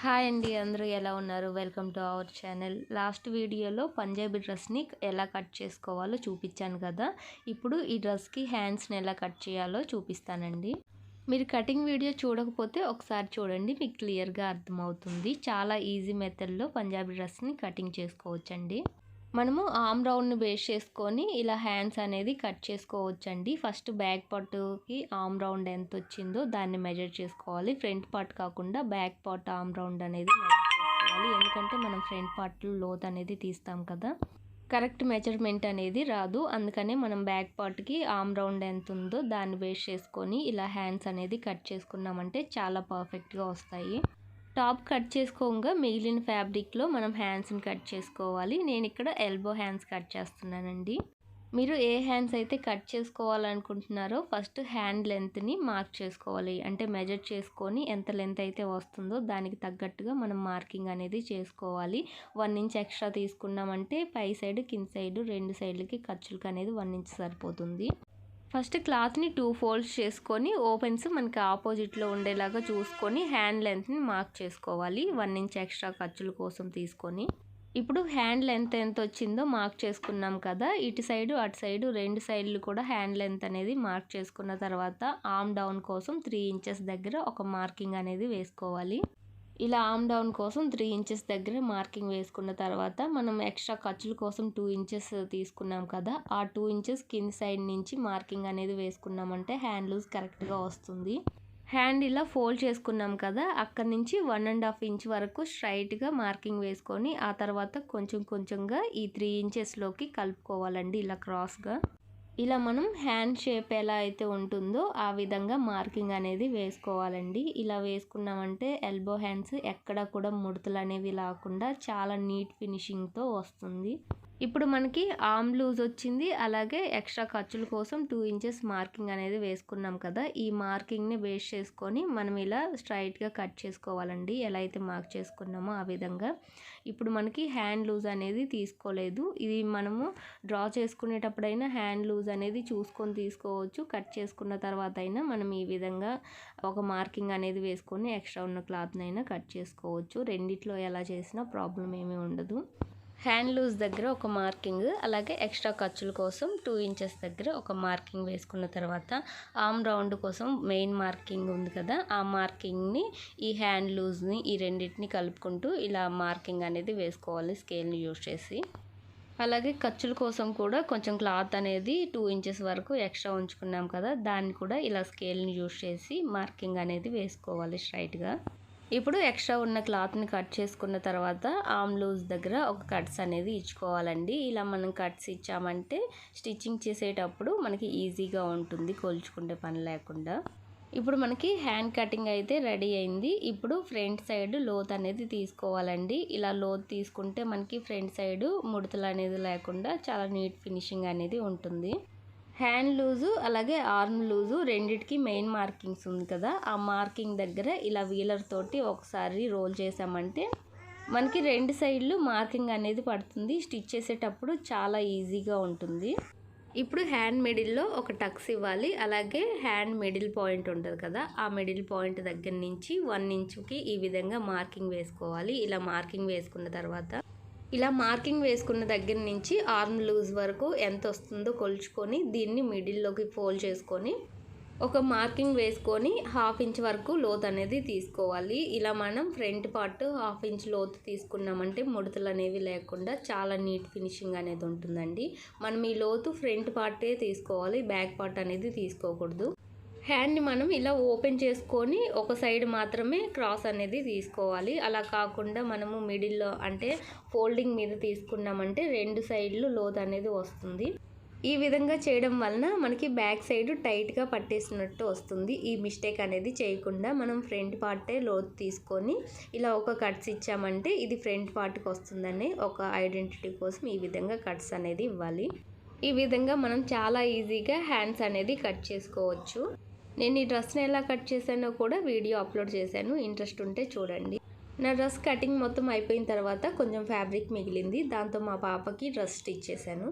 Hi అండి అందరూ ఎలా ఉన్నారు? Welcome to our channel. Last వీడియోలో పంజాబీ డ్రెస్ని ఎలా కట్ చేసుకోవాలో చూపించాను కదా. ఇప్పుడు ఈ డ్రెస్కి హ్యాండ్స్ని ఎలా కట్ చేయాలో చూపిస్తానండి. మీరు కటింగ్ వీడియో చూడకపోతే ఒకసారి చూడండి మీకు క్లియర్గా అర్థమవుతుంది. చాలా ఈజీ మెథడ్లో పంజాబీ డ్రెస్ని కటింగ్ చేసుకోవచ్చండి. మనము ఆమ్ రౌండ్ని బేస్ చేసుకొని ఇలా హ్యాండ్స్ అనేది కట్ చేసుకోవచ్చండి. ఫస్ట్ బ్యాక్ పార్ట్కి ఆమ్ రౌండ్ ఎంత వచ్చిందో దాన్ని మెజర్ చేసుకోవాలి. ఫ్రంట్ పార్ట్ కాకుండా బ్యాక్ పార్ట్ ఆమ్ రౌండ్ అనేది మెజర్ చేసుకోవాలి. ఎందుకంటే మనం ఫ్రంట్ పార్ట్లో లోత్ అనేది తీస్తాం కదా. కరెక్ట్ మెజర్మెంట్ అనేది రాదు. అందుకనే మనం బ్యాక్ పార్ట్కి ఆమ్ రౌండ్ ఎంత ఉందో దాన్ని బేస్ చేసుకొని ఇలా హ్యాండ్స్ అనేది కట్ చేసుకున్నామంటే చాలా పర్ఫెక్ట్గా వస్తాయి. టాప్ కట్ చేసుకోగా మిగిలిన ఫ్యాబ్రిక్లో మనం హ్యాండ్స్ని కట్ చేసుకోవాలి. నేను ఇక్కడ ఎల్బో హ్యాండ్స్ కట్ చేస్తున్నానండి. మీరు ఏ హ్యాండ్స్ అయితే కట్ చేసుకోవాలనుకుంటున్నారో ఫస్ట్ హ్యాండ్ లెంత్ని మార్క్ చేసుకోవాలి. అంటే మెజర్ చేసుకొని ఎంత లెంత్ అయితే వస్తుందో దానికి తగ్గట్టుగా మనం మార్కింగ్ అనేది చేసుకోవాలి. వన్ ఇంచ్ ఎక్స్ట్రా తీసుకున్నామంటే పై సైడ్ కింద సైడ్ రెండు సైడ్లకి ఖర్చులకి అనేది వన్ ఇంచ్ సరిపోతుంది. ఫస్ట్ క్లాత్ని టూ ఫోల్డ్స్ చేసుకొని ఓపెన్స్ మనకి ఆపోజిట్లో ఉండేలాగా చూసుకొని హ్యాండ్ లెంత్ని మార్క్ చేసుకోవాలి. వన్ ఇంచ్ ఎక్స్ట్రా ఖర్చుల కోసం తీసుకొని. ఇప్పుడు హ్యాండ్ లెంత్ ఎంత వచ్చిందో మార్క్ చేసుకున్నాం కదా. ఇటు సైడు అటు సైడు రెండు సైడ్లు కూడా హ్యాండ్ లెంత్ అనేది మార్క్ చేసుకున్న తర్వాత ఆమ్ డౌన్ కోసం త్రీ ఇంచెస్ దగ్గర ఒక మార్కింగ్ అనేది వేసుకోవాలి. ఇలా ఆమ్ డౌన్ కోసం త్రీ ఇంచెస్ దగ్గర మార్కింగ్ వేసుకున్న తర్వాత మనం ఎక్స్ట్రా ఖర్చుల కోసం టూ ఇంచెస్ తీసుకున్నాం కదా ఆ టూ ఇంచెస్ కింది సైడ్ నుంచి మార్కింగ్ అనేది వేసుకున్నామంటే హ్యాండ్ లూజ్ కరెక్ట్గా వస్తుంది. హ్యాండ్ ఇలా ఫోల్డ్ చేసుకున్నాం కదా అక్కడ నుంచి వన్ అండ్ హాఫ్ ఇంచ్ వరకు స్ట్రైట్గా మార్కింగ్ వేసుకొని ఆ తర్వాత కొంచెం కొంచెంగా ఈ త్రీ ఇంచెస్లోకి కలుపుకోవాలండి ఇలా క్రాస్గా ఇలా మనం హ్యాండ్ షేప్ ఎలా అయితే ఉంటుందో ఆ విధంగా మార్కింగ్ అనేది వేసుకోవాలండి. ఇలా వేసుకున్నామంటే ఎల్బో హ్యాండ్స్ ఎక్కడ కూడా ముడతలు అనేవి లేకుండా చాలా నీట్ ఫినిషింగ్తో వస్తుంది. ఇప్పుడు మనకి ఆమ్ లూజ్ వచ్చింది. అలాగే ఎక్స్ట్రా ఖర్చుల కోసం టూ ఇంచెస్ మార్కింగ్ అనేది వేసుకున్నాం కదా. ఈ మార్కింగ్ని బేస్ చేసుకొని మనం ఇలా స్ట్రైట్గా కట్ చేసుకోవాలండి. ఎలా అయితే మార్క్ చేసుకున్నామో ఆ విధంగా. ఇప్పుడు మనకి హ్యాండ్ లూజ్ అనేది తీసుకోలేదు. ఇది మనము డ్రా చేసుకునేటప్పుడైనా హ్యాండ్ లూజ్ అనేది చూసుకొని తీసుకోవచ్చు. కట్ చేసుకున్న తర్వాత అయినా మనం ఈ విధంగా ఒక మార్కింగ్ అనేది వేసుకొని ఎక్స్ట్రా ఉన్న క్లాత్ని అయినా కట్ చేసుకోవచ్చు. రెండిట్లో ఎలా చేసినా ప్రాబ్లం ఏమీ ఉండదు. హ్యాండ్ లూజ్ దగ్గర ఒక మార్కింగ్ అలాగే ఎక్స్ట్రా ఖర్చుల కోసం టూ ఇంచెస్ దగ్గర ఒక మార్కింగ్ వేసుకున్న తర్వాత ఆమ్ రౌండ్ కోసం మెయిన్ మార్కింగ్ ఉంది కదా ఆ మార్కింగ్ని ఈ హ్యాండ్ లూజ్ని ఈ రెండింటిని కలుపుకుంటూ ఇలా మార్కింగ్ అనేది వేసుకోవాలి స్కేల్ని యూజ్ చేసి. అలాగే ఖర్చుల కోసం కూడా కొంచెం క్లాత్ అనేది టూ ఇంచెస్ వరకు ఎక్స్ట్రా ఉంచుకున్నాం కదా దాన్ని కూడా ఇలా స్కేల్ని యూజ్ చేసి మార్కింగ్ అనేది వేసుకోవాలి స్ట్రైట్గా. ఇప్పుడు ఎక్స్ట్రా ఉన్న క్లాత్ని కట్ చేసుకున్న తర్వాత ఆమ్ లూజ్ దగ్గర ఒక కట్స్ అనేది ఇచ్చుకోవాలండి. ఇలా మనం కట్స్ ఇచ్చామంటే స్టిచ్చింగ్ చేసేటప్పుడు మనకి ఈజీగా ఉంటుంది కొలుచుకునే పని లేకుండా. ఇప్పుడు మనకి హ్యాండ్ కటింగ్ అయితే రెడీ అయింది. ఇప్పుడు ఫ్రంట్ సైడ్ లోత్ అనేది తీసుకోవాలండి. ఇలా లోత్ తీసుకుంటే మనకి ఫ్రంట్ సైడ్ ముడతలు అనేది లేకుండా చాలా నీట్ ఫినిషింగ్ అనేది ఉంటుంది. హ్యాండ్ లూజు అలాగే ఆర్మ్ లూజు రెండిటికి మెయిన్ మార్కింగ్స్ ఉంది కదా. ఆ మార్కింగ్ దగ్గర ఇలా వీలర్ తోటి ఒకసారి రోల్ చేసామంటే మనకి రెండు సైడ్లు మార్కింగ్ అనేది పడుతుంది. స్టిచ్ చేసేటప్పుడు చాలా ఈజీగా ఉంటుంది. ఇప్పుడు హ్యాండ్ మిడిల్లో ఒక టక్స్ ఇవ్వాలి. అలాగే హ్యాండ్ మిడిల్ పాయింట్ ఉంటుంది కదా. ఆ మిడిల్ పాయింట్ దగ్గర నుంచి వన్ ఇంచుకి ఈ విధంగా మార్కింగ్ వేసుకోవాలి. ఇలా మార్కింగ్ వేసుకున్న తర్వాత ఇలా మార్కింగ్ వేసుకున్న దగ్గర నుంచి ఆర్మ్ లూజ్ వరకు ఎంత వస్తుందో కొలుచుకొని దీన్ని మిడిల్లోకి ఫోల్డ్ చేసుకొని ఒక మార్కింగ్ వేసుకొని హాఫ్ ఇంచ్ వరకు లోత్ అనేది తీసుకోవాలి. ఇలా మనం ఫ్రంట్ పార్ట్ హాఫ్ ఇంచ్ లోతు తీసుకున్నామంటే ముడతలు అనేవి లేకుండా చాలా నీట్ ఫినిషింగ్ అనేది ఉంటుందండి. మనం ఈ లోతు ఫ్రంట్ పార్టే తీసుకోవాలి బ్యాక్ పార్ట్ అనేది తీసుకోకూడదు. హ్యాండ్ని మనం ఇలా ఓపెన్ చేసుకొని ఒక సైడ్ మాత్రమే క్రాస్ అనేది తీసుకోవాలి. అలా కాకుండా మనము మిడిల్లో అంటే ఫోల్డింగ్ మీద తీసుకున్నామంటే రెండు సైడ్లు లోత్ అనేది వస్తుంది. ఈ విధంగా చేయడం వలన మనకి బ్యాక్ సైడ్ టైట్గా పట్టేసినట్టు వస్తుంది. ఈ మిస్టేక్ అనేది చేయకుండా మనం ఫ్రంట్ పార్టే లోతు తీసుకొని ఇలా ఒక కట్స్ ఇచ్చామంటే ఇది ఫ్రంట్ పార్ట్కి వస్తుందని ఒక ఐడెంటిటీ కోసం ఈ విధంగా కట్స్ అనేది ఇవ్వాలి. ఈ విధంగా మనం చాలా ఈజీగా హ్యాండ్స్ అనేది కట్ చేసుకోవచ్చు. నేను ఈ డ్రెస్ని ఎలా కట్ చేశానో కూడా వీడియో అప్లోడ్ చేశాను. ఇంట్రెస్ట్ ఉంటే చూడండి. నా డ్రెస్ కటింగ్ మొత్తం అయిపోయిన తర్వాత కొంచెం ఫ్యాబ్రిక్ మిగిలింది. దాంతో మా పాపకి డ్రెస్ స్టిచ్ చేశాను.